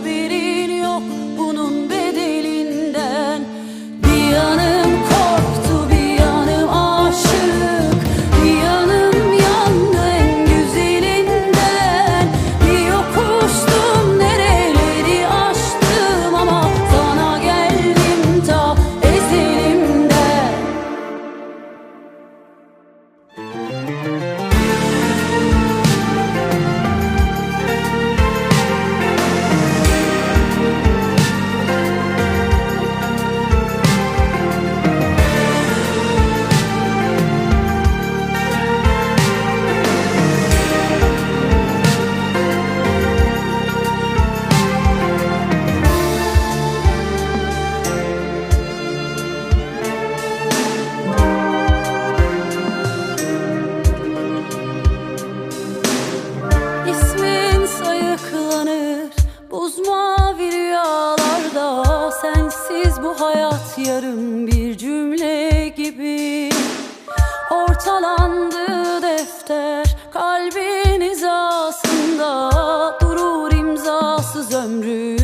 moriré. İsmin sayıklanır. Buz mavi rüyalarda Sensiz bu hayat yarım bir cümle gibi. Ortalandı defter kalbin hizasında Durur imzasız ömrü.